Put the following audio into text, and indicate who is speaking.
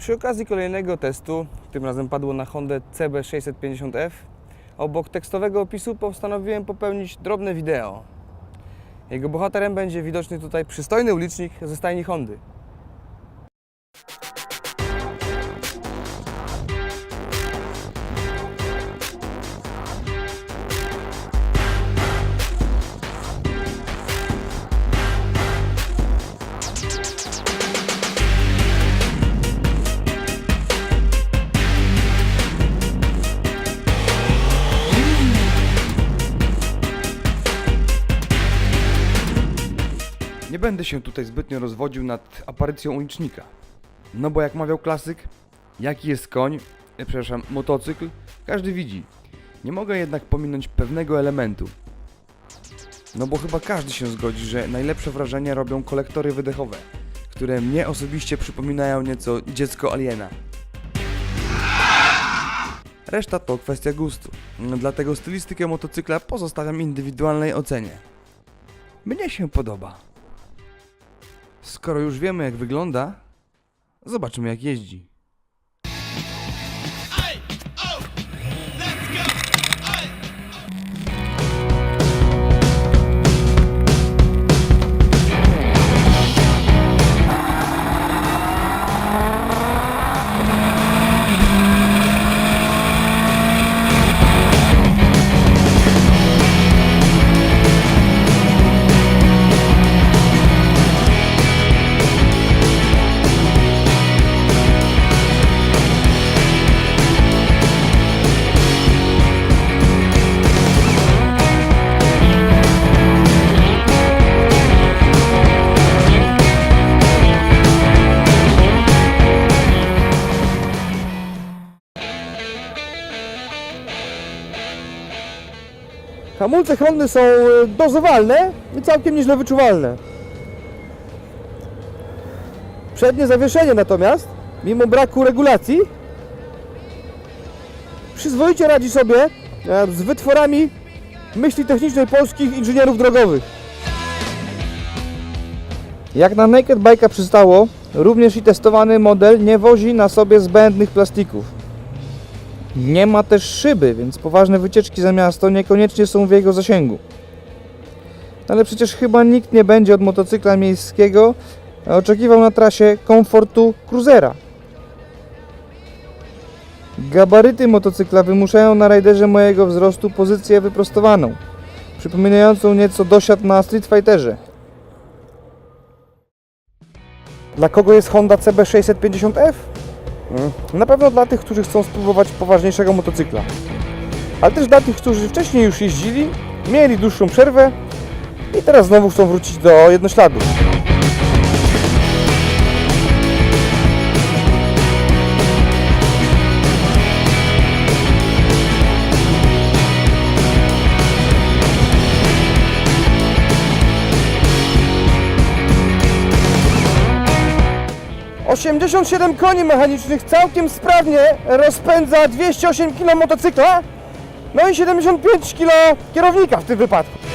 Speaker 1: Przy okazji kolejnego testu, tym razem padło na Hondę CB650F, obok tekstowego opisu postanowiłem popełnić drobne wideo. Jego bohaterem będzie widoczny tutaj przystojny ulicznik ze stajni Hondy.
Speaker 2: Nie będę się tutaj zbytnio rozwodził nad aparycją ulicznika. No bo jak mawiał klasyk, jaki jest koń, e, przepraszam, motocykl, każdy widzi. Nie mogę jednak pominąć pewnego elementu. No bo chyba każdy się zgodzi, że najlepsze wrażenie robią kolektory wydechowe, które mnie osobiście przypominają nieco dziecko aliena. Reszta to kwestia gustu, dlatego stylistykę motocykla pozostawiam indywidualnej ocenie. Mnie się podoba. Skoro już wiemy jak wygląda, zobaczymy jak jeździ.
Speaker 3: Hamulce Hondy są e, dozowalne i całkiem nieźle wyczuwalne. Przednie zawieszenie natomiast, mimo braku regulacji, przyzwoicie radzi sobie e, z wytworami myśli technicznej polskich inżynierów drogowych. Jak na Naked Bike'a przystało, również i testowany model nie wozi na sobie zbędnych plastików. Nie ma też szyby, więc poważne wycieczki za miasto niekoniecznie są w jego zasięgu. Ale przecież chyba nikt nie będzie od motocykla miejskiego oczekiwał na trasie komfortu cruisera. Gabaryty motocykla wymuszają na rajderze mojego wzrostu pozycję wyprostowaną, przypominającą nieco dosiad na Street Fighterze. Dla kogo jest Honda CB650F? Mhm. Na pewno dla tych, którzy chcą spróbować poważniejszego motocykla. Ale też dla tych, którzy wcześniej już jeździli, mieli dłuższą przerwę i teraz znowu chcą wrócić do jednośladu. 87 koni mechanicznych całkiem sprawnie rozpędza 208 kg motocykla, no i 75 kg kierownika w tym wypadku.